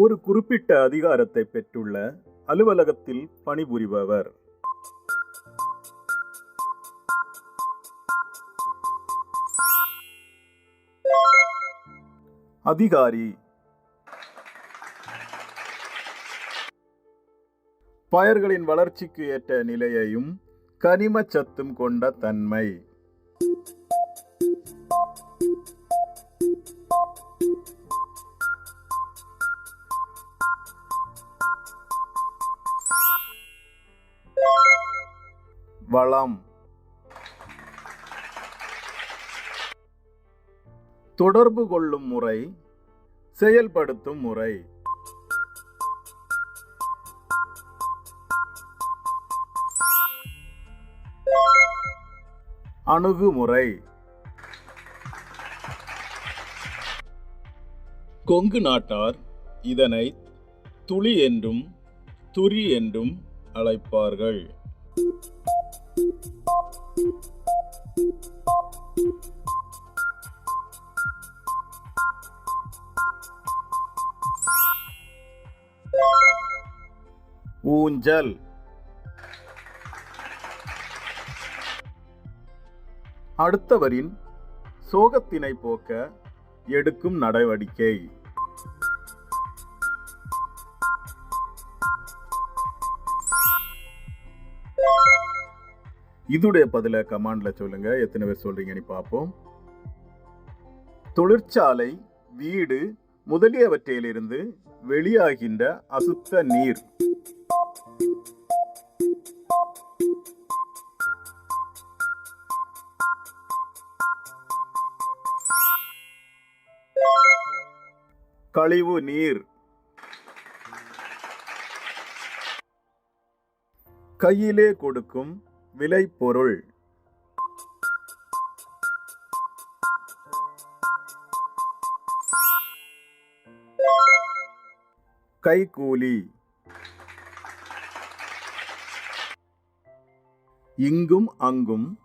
ஒரு குறிப்பிட்ட அதிகாரத்தை பெற்றுள்ள அலுவலகத்தில் பணிபுரிபவர். அதிகாரி. பயிர்களின் வளர்ச்சிக்கு ஏற்ற நிலையையும் கனிம சத்தும் கொண்ட தன்மை. வளம். தொடர்பு கொள்ளும் முறை செயல்படுத்தும் முறை. அணுகுமுறை. கொங்கு நாட்டார் இதனை துளி என்றும் துரி என்றும் அழைப்பார்கள். ஊஞ்சல். அடுத்தவரின் சோகத்தினை போக்க எடுக்கும் நடவடிக்கை. இதுடைய பதில கமாண்ட்ல சொல்லுங்க. எத்தனை பேர் சொல்றீங்கன்னு பார்ப்போம். தொழிற்சாலை வீடு முதலியவற்றையிலிருந்து வெளியாகின்ற அசுத்த நீர். கழிவு நீர். கையிலே கொடுக்கும் விளைபொருள். கைகூலி. இங்கும் அங்கும்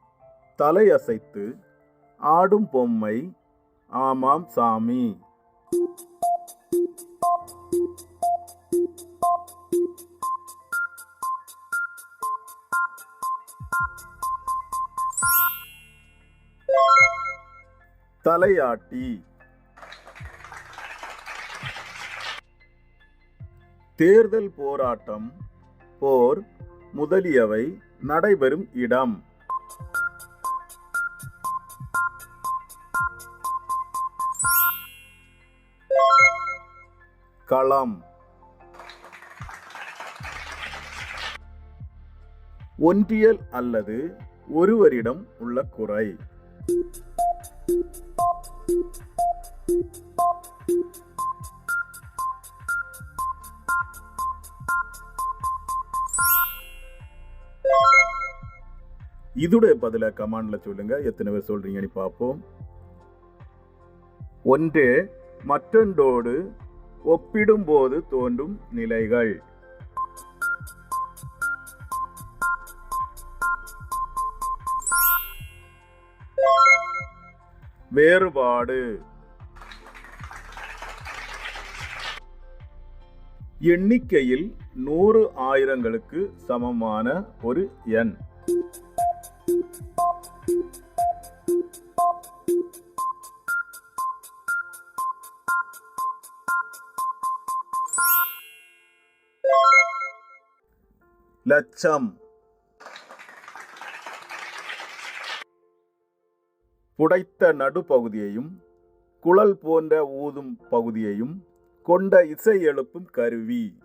தலையசைத்து ஆடும் பொம்மை ஆமாம் சாமி. தலையாட்டி. தேர்தல் போராட்டம் போர் முதலியவை நடைபெறும் இடம். களம். ஒன்றியல் அல்லது ஒருவரிடம் உள்ள குறை. இதுடைய பதில கமாண்ட்ல சொல்லுங்க. எத்தனை பேர் சொல்றீங்கன்னு பார்ப்போம். ஒன்று மற்றொன்றோடு ஒப்பிடும்போது தோன்றும் நிலைகள். வேறுபாடு. எண்ணிக்கையில் நூறு ஆயிரங்களுக்கு சமமான ஒரு எண். லட்சம். புடைத்த நடுப்பகுதியையும் குழல் போன்ற ஊதும் பகுதியையும் கொண்ட இசை எழுப்பும் கருவி.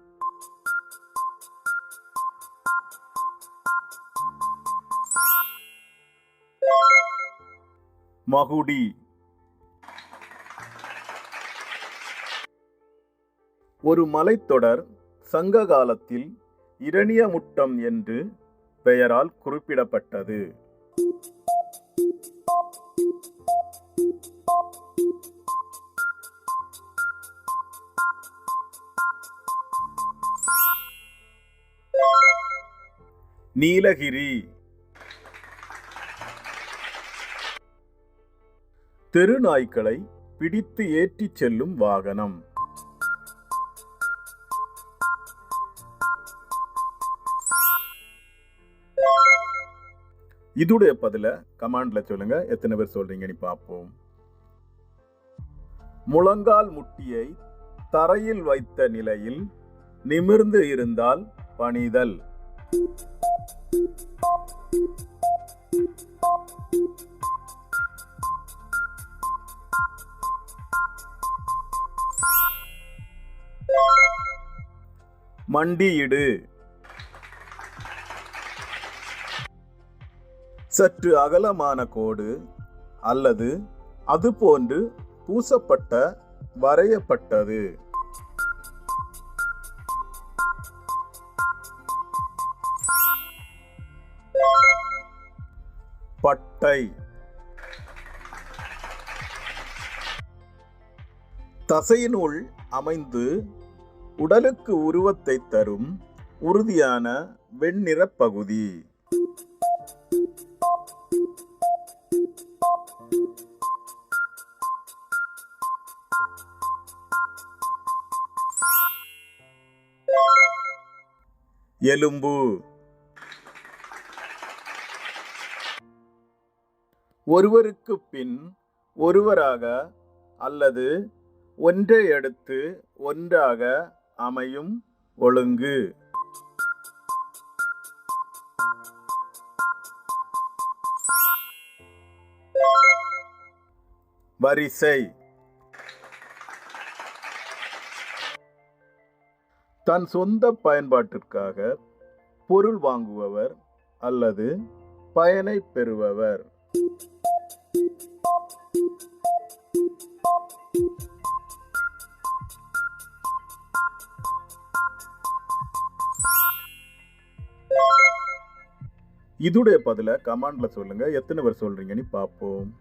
மகுடி. ஒரு மலைத்தொடர் சங்க காலத்தில் இரணியமுட்டம் என்று பெயரால் குறிப்பிடப்பட்டது. நீலகிரி. தெருநாய்க்களை பிடித்து ஏற்றிச் செல்லும் வாகனம். இதுடைய பதில கமாண்ட்ல சொல்லுங்க. எத்தனை பேர் சொல்றீங்கன்னு பார்ப்போம். முழங்கால் முட்டியை தரையில் வைத்த நிலையில் நிமிர்ந்து இருந்தால் பணிதல். மண்டியிடு. சற்று அகலமான கோடு அல்லது அதுபோன்று பூசப்பட்ட வரையப்பட்டது. பட்டை. தசையினுள் அமைந்து உடலுக்கு உருவத்தை தரும் உறுதியான வெண்ணிறப் பகுதி. எலும்பு. ஒருவருக்கு பின் ஒருவராக அல்லது ஒன்றை அடுத்து ஒன்றாக அமையும் ஒழுங்கு. வரிசை. தன் சொந்த பயன்பாட்டிற்காக பொருள் வாங்குபவர் அல்லது பயனை பெறுபவர். இதுடைய பதில கமாண்ட்ல சொல்லுங்க. எத்தனை பேர் சொல்றீங்கன்னு பார்ப்போம்.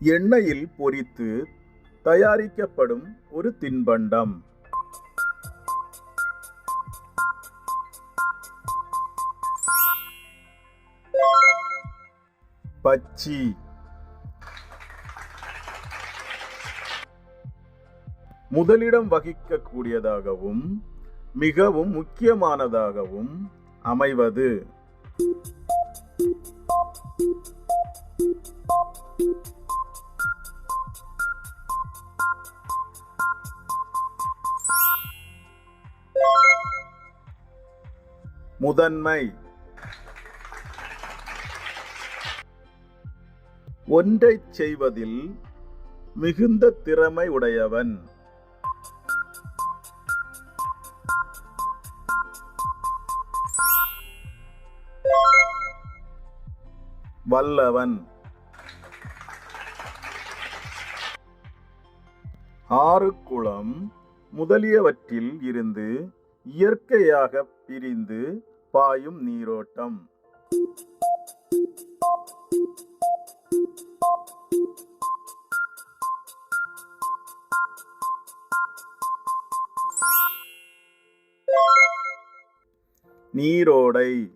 எண்ணெயில் பொரித்து தயாரிக்கப்படும் ஒரு தின்பண்டம். பச்சி. முதலிடம் வகிக்கக்கூடியதாகவும் மிகவும் முக்கியமானதாகவும் அமைவது. முதன்மை. ஒன்றைச் செய்வதில் மிகுந்த திறமை உடையவன். வல்லவன். ஆறு குளம் முதலியவற்றில் இருந்து இயற்கையாக பிரிந்து பாயும் நீரோட்டம். நீரோடை.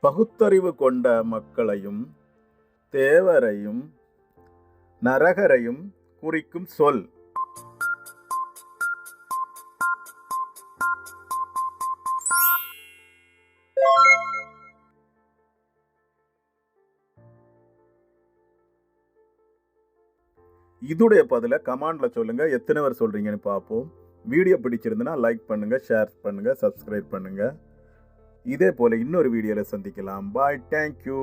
பகுத்தறிவு கொண்ட மக்களையும் தேவரையும் நரகரையும் குறிக்கும் சொல். இதுடைய பதில கமாண்ட்ல சொல்லுங்க. எத்தனை பேர் சொல்றீங்கன்னு பார்ப்போம். வீடியோ பிடிச்சிருந்துன்னா லைக் பண்ணுங்கள் ஷேர் பண்ணுங்கள் சப்ஸ்கிரைப் பண்ணுங்கள் இதே போல் இன்னொரு வீடியோவில் சந்திக்கலாம். Bye thank you